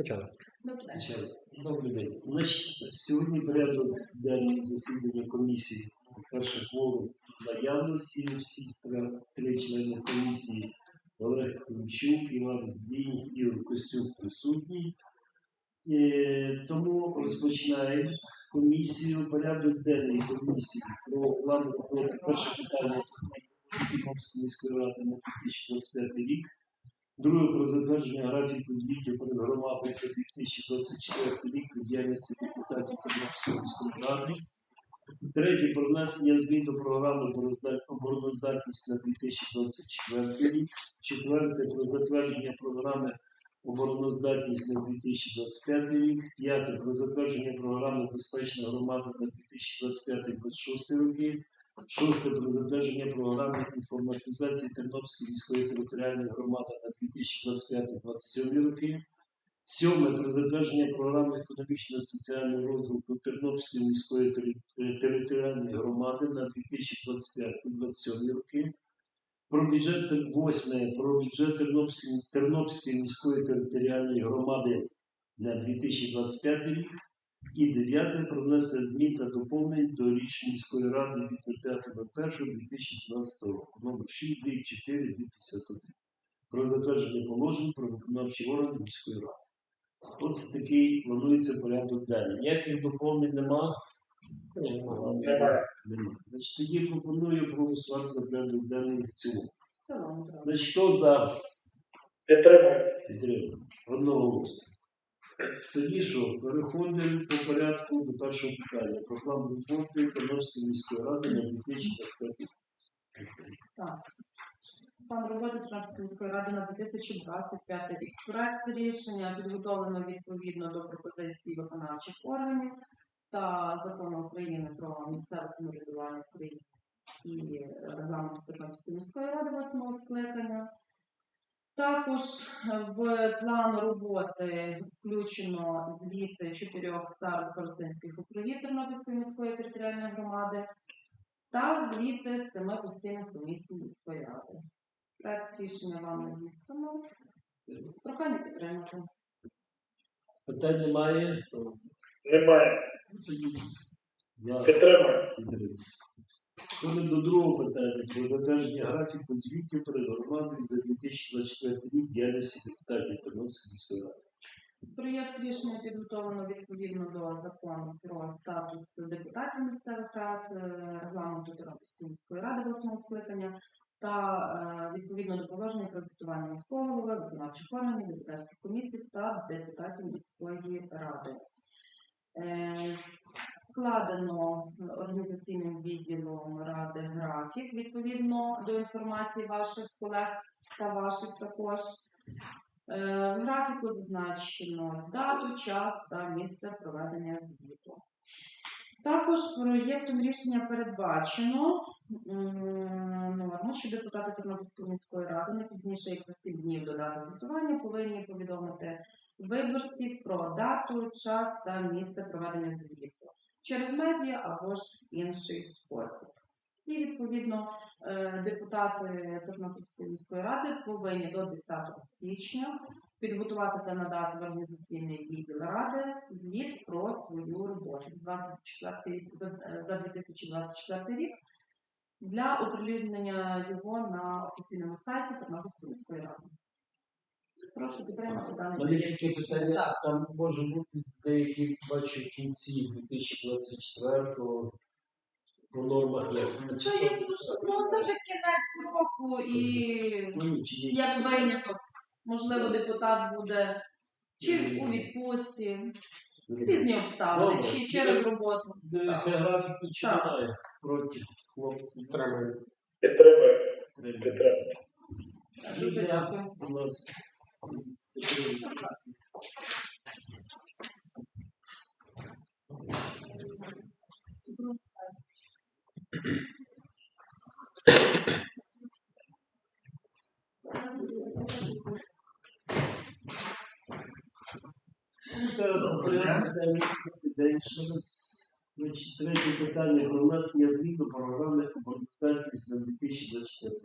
Качана. Добрий день. Добрий день. Значить, сьогодні порядок денний засідання комісії. Перше кворум наявності. Всі три, члени комісії Олег Ключук, Іван Здій, Ігор Костюк присутні. Е, тому розпочинаємо комісію. Порядок денний комісії про план роботи. Перше питання міської ради на 2025 рік. Друге про затвердження графіку звітів перед громадою за 2024 рік у діяльності депутатів Тернопільської міської ради. Третє про внесення змін до програми обороноздатність на 2024 рік. Четверте про затвердження програми обороноздатність на 2025 рік. П'яте про затвердження програми Безпечна громада на 2025-2026 роки. Шосте про затвердження програми інформатизації Тернопільської міської територіальної громади на 2025-2027 роки. Сьоме про затвердження програми економічного соціального розвитку Тернопільської міської територіальної громади на 2025-2027 роки. Про бюджет восьме про бюджет Тернопільської, Тернопільської міської територіальної громади на 2025 рік. І дев'яте про внесення змін та доповнень до рішень міської ради від 5.01.2012 року номер 6, 2, 4, 251 про затвердження положень про виконавчі органи міської ради. Оце такий планується порядок денний. Ніяких доповнень нема. Немає. Нема. Значить, тоді пропоную проголосувати за порядок денний в цілому. Значить, хто за Підтримую. підтримку? Одного голосу. Тоді що, переходимо по порядку до першого питання. Про план роботи Тернопільської міської ради на 2025 рік. Так. План роботи Тернопільської міської ради на 2025 рік. Проект рішення підготовлено відповідно до пропозицій виконавчих органів та закону України про місцеве самоврядування в Україні і регламенту Тернопільської міської ради восьмого скликання. Також в план роботи включено звіти чотирьох старост старостинських округів Тернопільської міської територіальної громади та звіти з семи постійних комісій міської ради. Проект рішення вам надіслано. Прохання підтримати. Питань немає. то Немає. тоді Ходимо до другого питання про затвердження графіку звітів перед за 2024 рік діяльності депутатів Тернопільської міської ради. Проєкт рішення підготовлено відповідно до закону про статус депутатів місцевих рад, е, регламенту Тернопільської міської ради восьмого скликання та е, відповідно до положення про звітування міського голови, виконавчих органів, депутатських комісій та депутатів міської ради. Е, Складено організаційним відділом ради графік відповідно до інформації ваших колег та ваших також. Е, В графіку зазначено дату, час та місце проведення звіту. Також проєктом рішення передбачено норму, що депутати Тернопільської міської ради не пізніше як за 7 днів до дати звітування повинні повідомити виборців про дату, час та місце проведення звіту через медіа або ж інший спосіб. І відповідно е, депутати Тернопільської міської ради повинні до 10 січня підготувати та надати в організаційний відділ ради звіт про свою роботу з 24 за- за 2024 рік для оприлюднення його на офіційному сайті Тернопільської міської ради. Прошу підтримати мене проєкт питання, Так. там може бути з деяких бачу кінці 2024 по нормах як є ну, це вже кінець року і Ну, як виняток. Можливо, депутат буде чи у відпустці, різні обставини, чи через роботу. Дивився графік, немає. Проти хлопців. Підтримую. Треба. Підтримую. Дуже дякую. Значить, третє питання про внесення змін до програми обороноздатність на 2024.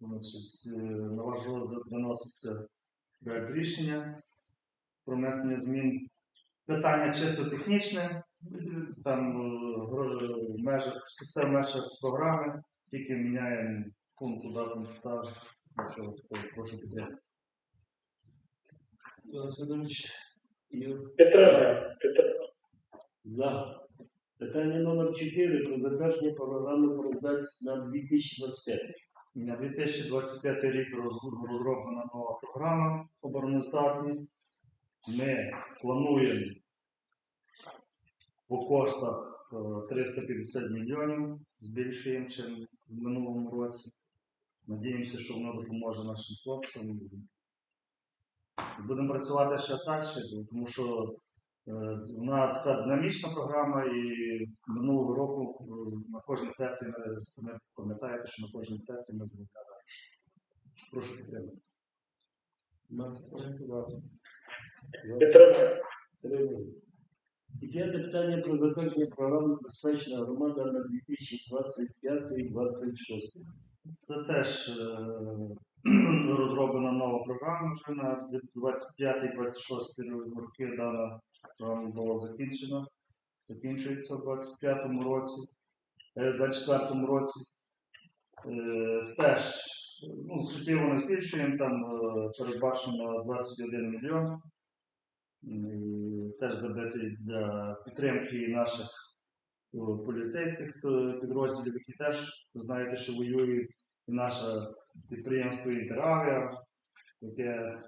Значить, е, на ваш розгляд виноситься проект рішення про внесення змін. Питання чисто технічне, там е, в межах, все в межах програми, тільки міняємо пункт дату та нічого такого, прошу підтримати. Підтримуємо. За. Питання номер 4 про затвердження програми про здатність на 2025. На 2025 рік розроблена нова програма обороноздатність. Ми плануємо по коштах е, 350 мільйонів, збільшуємо, чим в минулому році. Надіємося, що воно допоможе нашим хлопцям. Будемо працювати ще далі, тому що е, вона така динамічна програма, і минулого року е, на кожній сесії ви самі пам'ятаєте, що на кожній сесії ми будемо. Прошу підтримати. Нас. І п'яте питання про затвердження програми Безпечна громада на 2025-2026. Це теж е, розроблена нова програма вже на 25-26 роки дана програма була закінчена. Закінчується в 25-му році, е, 24-му році. Е, Теж ну, суттєво не збільшуємо, там е, передбачено 21 мільйон. Теж забитий для підтримки наших е, поліцейських е, підрозділів, які теж знаєте, що воюють і наше підприємство Інтеравіа, яке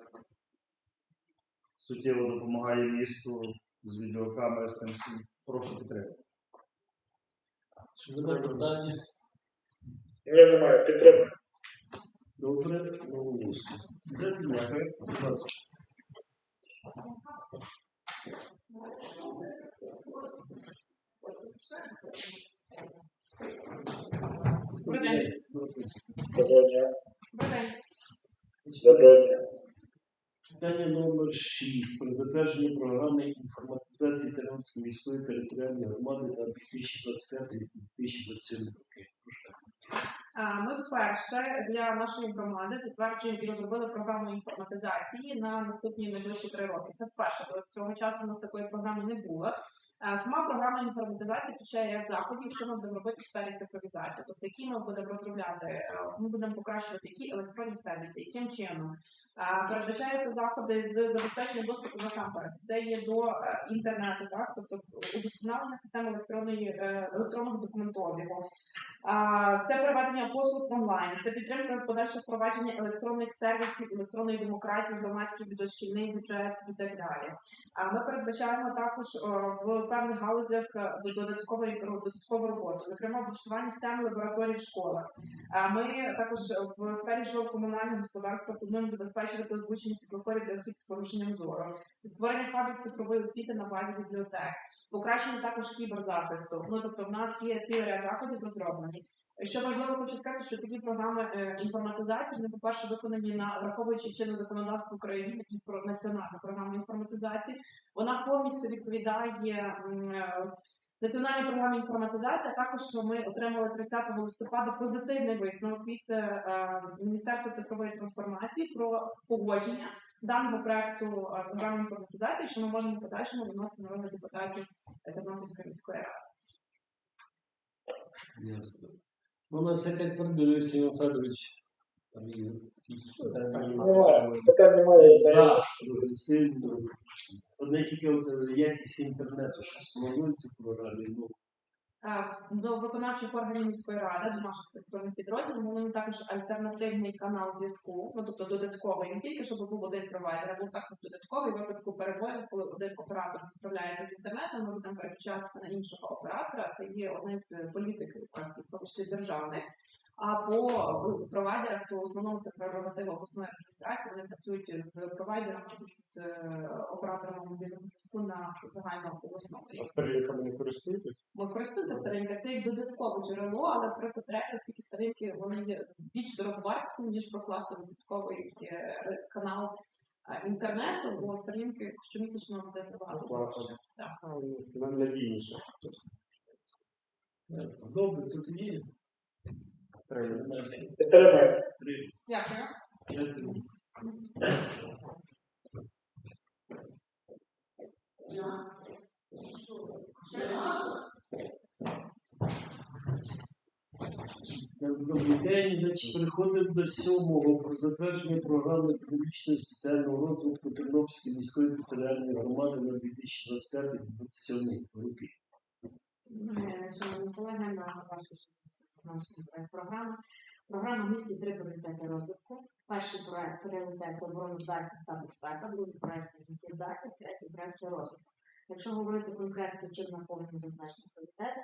суттєво допомагає місту з відеокамери з тим всім. Прошу підтримати. Буде питання? Ні, немає. Підтримуємо. Добре, голосуємо. Дякую. Будь ласка. Добрий день. Питання номер 6 про затвердження програми інформатизації Тернопільської міської територіальної громади на 2025-2027 роки. Ми вперше для нашої громади затверджуємо і розробили програму інформатизації на наступні найближчі три роки. Це вперше, бо цього часу у нас такої програми не було. Сама програма інформатизації включає ряд заходів, що ми будемо робити в сфері цифровізації. Тобто, які ми будемо розробляти, Е, ми будемо покращувати які електронні сервіси, яким чином. Передбачаються заходи з забезпечення доступу насамперед. Це є до е, інтернету, так тобто удосконалення системи електронної е, електронного документообігу, Це проведення послуг онлайн, це підтримка подальше впровадження електронних сервісів, електронної демократії, громадський бюджет, шкільний бюджет і так далі. А ми передбачаємо також в певних галузях е, до- додаткової додаткову роботу, зокрема облаштування STEM лабораторій в школах. Ми також в сфері житлово-комунального господарства плануємо забезпечувати озвучення світлофорів для осіб з порушенням зору, створення фабрик цифрової освіти на базі бібліотек покращення також кіберзахисту. Ну тобто, в нас є цілий ряд заходів розроблені. Що важливо, хочу сказати, що такі програми е, інформатизації вони, по-перше, виконані на враховуючи чинне законодавство України і про національну програму інформатизації. Вона повністю відповідає національній програмі інформатизації. А також ми отримали 30 листопада позитивний висновок від е, е, Міністерства цифрової трансформації про погодження даного проекту е, програми інформатизації, що ми можемо в подальшому виносити на розгляд депутатів Тернопільської міської ради. Ясно. Ну, у нас як передивився Іван Федорович. Там є якісь питання. Немає. Питань немає. За. Одне тільки от е, якість інтернету, щось планується в програмі. Ну, Е, До виконавчих органів міської ради, до наших структурних підрозділів, маємо також альтернативний канал зв'язку, ну тобто додатковий, не тільки щоб був один провайдер, а був також додатковий випадку перебою, коли один оператор не справляється з інтернетом, ми будемо переключатися на іншого оператора. Це є одне з політик, якраз в тому числі державних. А по е, провайдерах, то в основному це прерогатива обласної адміністрації. Вони працюють з провайдерами і з е, операторами мобільного зв'язку на загально обласному рівні. Старілками не користуєтесь? Бо користуються старинка, це як додаткове джерело, але при потребі, оскільки старинки вони є більш дороговартісними, ніж прокласти додатковий е, канал інтернету, бо старинки щомісячно буде тривати. Оплата. Так. Надійніше. ясно. Добре, тут є. Добрий день. Значить, переходимо до сьомого про затвердження програми економічного соціального розвитку Тернопільської міської територіальної громади на 2025-2027 роки. Шановні колеги, на вашу програми. Програма містить три пріоритети розвитку. Перший проект пріоритет це обороноздатність та безпека, другий проект це життєздатність, третій проект це розвиток. Якщо говорити конкретно, чим наповнені зазначені пріоритети,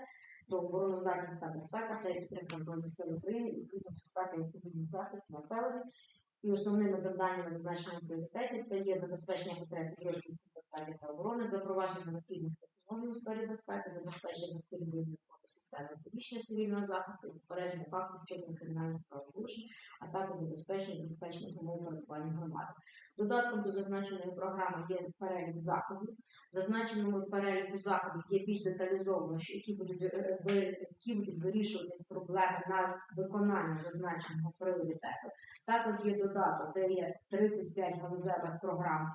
то обороноздатність та безпека це підтримка Збройних сил України, відповідно безпека і цивільний захист населення. І основними завданнями зазначених пріоритетів це є забезпечення потреб підрозділів безпеки та оборони, запровадження інноваційних технологій у сфері безпеки, забезпечення роботи системи підвищення цивільного захисту, і попередження фактів вчинення кримінальних правопорушень, а також забезпечення безпечних умов перебування громади. Додатком до зазначеної програми є перелік заходів. Зазначеному переліку заходів є більш деталізовано, що які будуть е, вирішуватись проблеми на виконання зазначеного пріоритету. Також є додаток, де є 35 галузевих програм,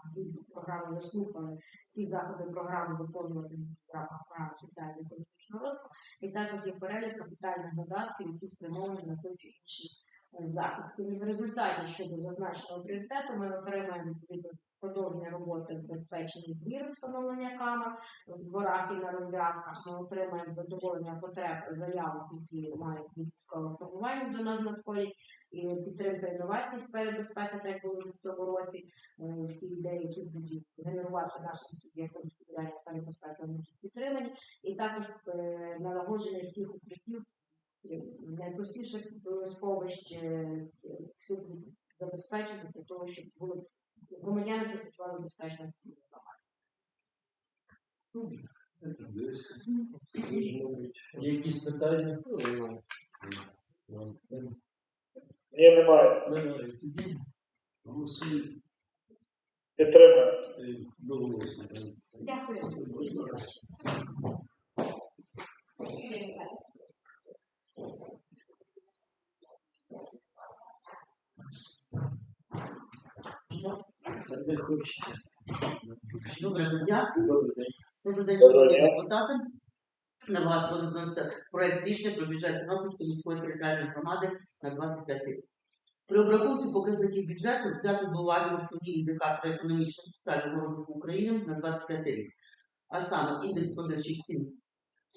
програми вислухали всі заходи програми виконувати в рамках програми соціально-економічного розвитку, і також є перелік капітальних додатків, які спрямовані на той чи інший захід. І в результаті щодо зазначеного пріоритету ми отримаємо відповідно продовження роботи в безпечний двір, встановлення камер в дворах і на розв'язках. Ми отримаємо задоволення потреб заявок, які мають від військового формування до нас надходять, підтримка інновацій в сфері безпеки, так як було в цьому році е, всі ідеї, які будуть генеруватися нашим суб'єктом господарювання сфері безпеки, вони будуть підтримані, і також е, налагодження всіх укриттів е, найпростіших сховищ всіх забезпечити для того, щоб були громадяни себе почували безпечно. Є якісь питання? Ні, Немає. Тоді голосуємо Підтримуємо. е, доголосно. Дякую. Хочете. Доброго. Добрий день. Шановні депутати. На вас буде проект рішення про бюджет Тернопільської міської територіальної громади на 25 рік. При обрахунку показників бюджету взято до уваги основні індикатори економічного соціального розвитку України на 25 рік. А саме індекс споживчих цін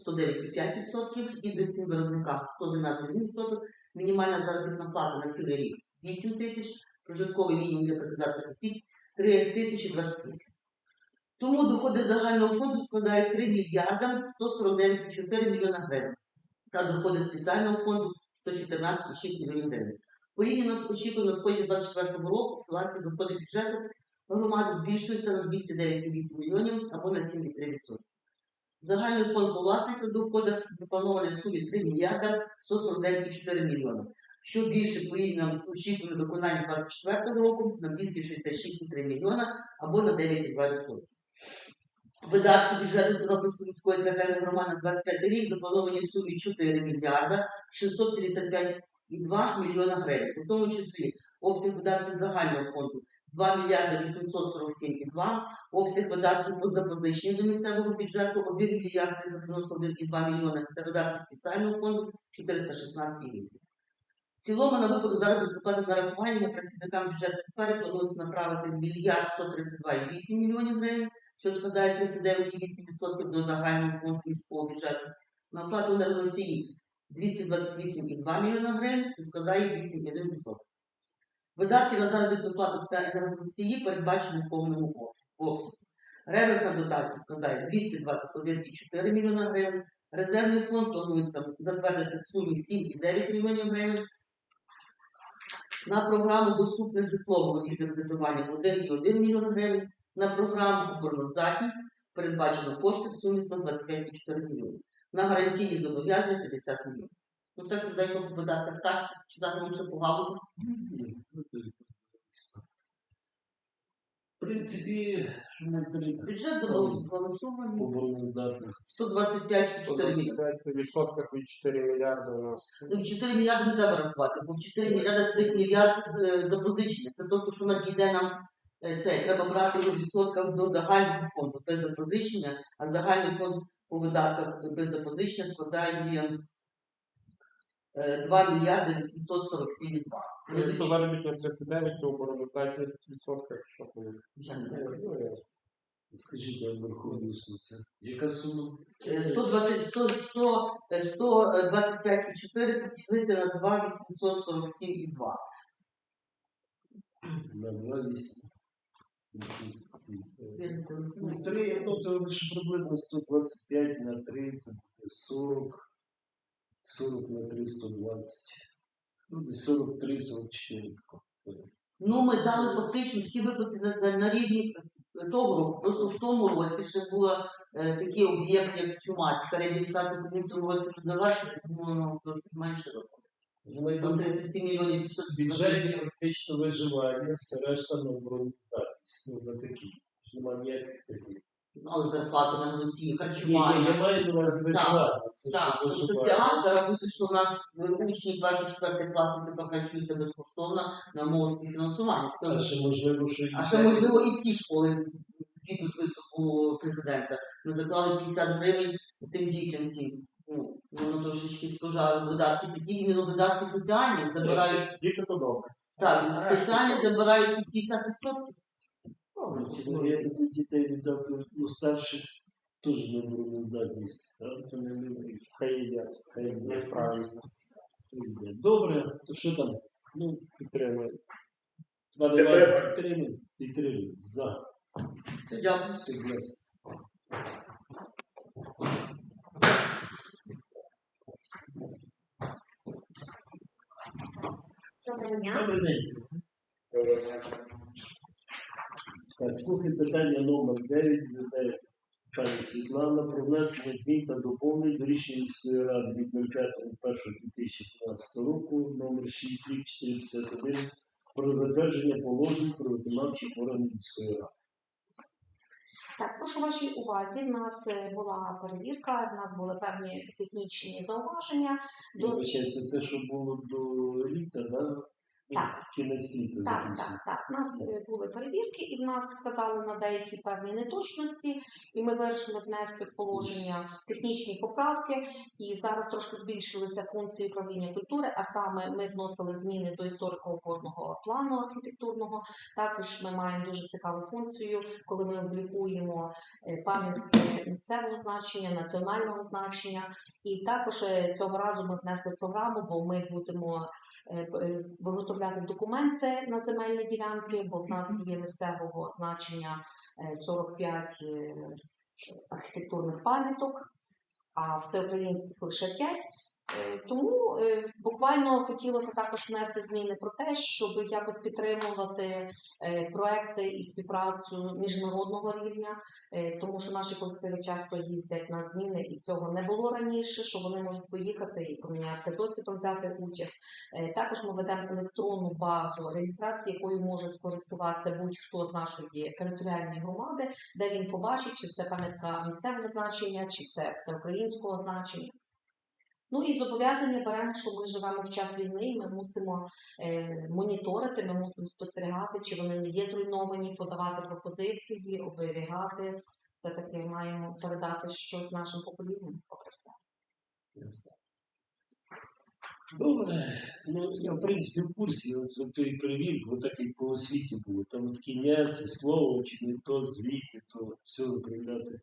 109,5%, індекс цін виробника 111%, мінімальна заробітна плата на цілий рік 8 тисяч, прожитковий мінімум для працездатних осіб 3 тисячі 28. Тому доходи загального фонду складають 3 мільярда 149,4 мільйона гривень, та доходи спеціального фонду 114,6 мільйонів гривень. Порівняно з очікуваним надходів 2024 року, власні доходи бюджету громади збільшуються на 209,8 мільйонів або на 7,3%. Загальний фонд по власних доходах запланований в сумі 3 мільярда 149,4 мільйона, що більше порівняно з очікуваним виконанням 2024 року на 266,3 мільйона або на 9,2%. Видатки бюджету Тернопільської міської територіальної громади на 25 рік заплановані в сумі 4 мільярда 655,2 мільйона гривень, у тому числі обсяг видатків загального фонду 2 мільярда 847,2, обсяг видатків по запозиченню до місцевого бюджету 1 мільярд 391,2 мільйона та видатки спеціального фонду 416,8. В цілому на випадок заробітної плати з нарахуваннями працівникам бюджетної сфери планується направити мільярд 132,8 мільйонів гривень, що складає 39,8% до загального фонду міського бюджету. На оплату енергоносії 228,2 мільйона гривень, що складає 8,1%. Видатки на заробітну плату та енергоносії передбачені в повному об- обсязі. Реверсна дотація складає 221,4 мільйона гривень. Резервний фонд планується затвердити в сумі 7,9 мільйонів гривень. На програму доступне житло молодіжне кредитування 1,1 мільйон гривень. На програму обороноздатність передбачено кошти в сумі 125,4 мільйони. На гарантійні зобов'язання 50 мільйонів. Ну це куди по видатках так, чи зараз ще по галузі. В принципі, що ми тоді Бюджет забалансований обороноздатність. 125,4 мільйони. Це в відсотках від 4 мільярди у нас. Ну, 4 мільярди не треба рахувати, бо в 4 мільярди сидить мільярд е, запозичення. Це тобто, що надійде нам е, це треба брати у відсотках до загального фонду без запозичення, а загальний фонд по видатках без запозичення складає е, 2 мільярди 847,2. Ну, Якщо заробітня 39, то обороноздатність в відсотках, що буде? Ну, Скажіть, я суд, це яка сума? Е, 120, 100, 100, е, 125,4 поділити на 2 847,2. На 2,8. Ну, три, ну, то лише приблизно 125 на 3, це буде 40. 40 на 3, 120. Ну, десь 43, 44. Ну, ми дали фактично всі виплати на, на, на рівні того року. Просто в тому році ще була е, такий об'єкт, як Чумацька реабілітація, тому в цьому році вже завершити, тому ну, досить менше року. Там там 37 мільйонів пішло. в бюджеті практично виживання, все решта на оборону. На такі. Нема ніяких таких. Але зарплату на ні, харчування. я маю на увазі виживання. Так, виживання. соціалка рахуйте, що у нас учні перших четвертих класів тепер харчуються безкоштовно на мову співфінансування. А ще можливо, що і А ще можливо і всі школи, згідно з виступу президента, ми заклали 50 гривень тим дітям всім. Ну, воно трошечки спожали видатки, такі іменно видатки соціальні забирають. Діти добре. Так, соціальні забирають 50%. Ну, я дітей віддав, ну, старших теж не. Так, то не. Хай їдять, Хай не не справиться. Добре, то що там? Ну, Підтримую. два давай підтримуємо. Підтримуємо. За. Все, дякую. Все, ясно. Доброго дня. Так, слухай питання номер 9 людей пані Світлана про внесення змін та доповнень до рішення міської ради від 05.01.2015 року номер 6351 про затвердження положень про виконавчі органи міської ради. Так, прошу вашій увазі. В нас е, була перевірка, в нас були певні технічні зауваження. До... Це що було до літа, да? Так. Кінець літа Так, так, так. У нас е, були перевірки, і в нас сказали на деякі певні неточності, і ми вирішили внести в положення технічні поправки. І зараз трошки збільшилися функції управління культури, а саме ми вносили зміни до історико-опорного плану архітектурного. Також ми маємо дуже цікаву функцію, коли ми облікуємо е, пам'ятки місцевого значення, національного значення. І також е, цього разу ми внесли в програму, бо ми будемо е, е, документи на земельні ділянки, бо в нас є місцевого значення е, 45 е, архітектурних пам'яток, а всеукраїнських лише 5. Е, Тому е, буквально хотілося також внести зміни про те, щоб якось підтримувати е, проекти і співпрацю міжнародного рівня, тому що наші колективи часто їздять на зміни, і цього не було раніше, що вони можуть поїхати і помінятися досвідом, взяти участь. Також ми ведемо електронну базу реєстрації, якою може скористуватися будь-хто з нашої територіальної громади, де він побачить, чи це пам'ятка місцевого значення, чи це всеукраїнського значення. Ну і зобов'язання беремо, що ми живемо в час війни, ми мусимо е, моніторити, ми мусимо спостерігати, чи вони не є зруйновані, подавати пропозиції, оберігати. Все таки маємо передати щось нашим поколінням, попри все. Добре, ну я в принципі в курсі от, тої перевірки, от так як по освіті було. Там такі нюанси, слово, чи не то, звідти, то все виправляти.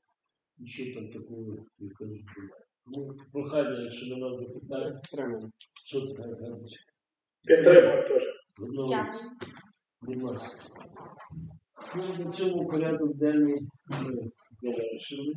Нічого там такого, кажуть, немає. Ну, прохання, якщо на нас Підтримую. що ти кажеш? Підтримую теж. Одного, будь ласка. Ну, на цьому порядок денний ми завершили.